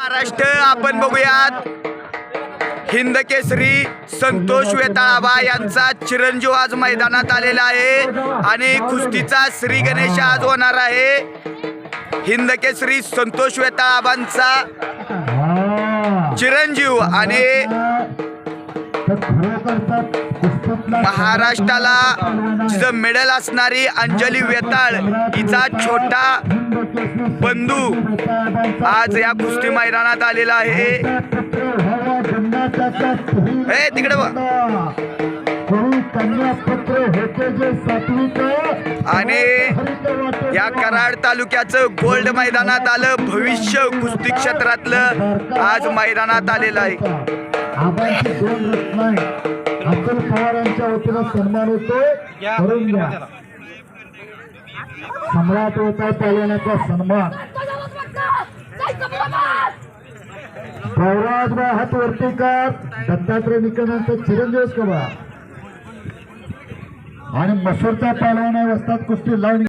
महाराष्ट्र आपण बघूयात. हिंद केसरी संतोष वेताळाबा यांचा चिरंजीव आज मैदानात आलेला आहे आणि कुस्तीचा श्री गणेश आज होणार आहे. हिंद केसरी संतोष वेताळाबांचा चिरंजीव आणि महाराष्ट्राला जिचं मेडल असणारी अंजली वेताळ हिचा छोटा बंधू आज या कुस्ती मैदानात आलेला आहे. ए तिकडे बघ. आणि या कराड तालुक्याचं गोल्ड मैदानात आलं. भविष्य कुस्ती क्षेत्रातलं आज मैदानात आलेलं आहे. आबांची दोन रत्न अब्दुल पवार यांच्या वतीनं सन्मान होतोय. करून घ्या. सम्राट होता पालवण्याचा सन्मान. गौराजबाई हात वरती कर दत्तात्रय चिरंजीव कबा. आणि मसूरचा पालवण आहे वस्तात कुस्ती लावून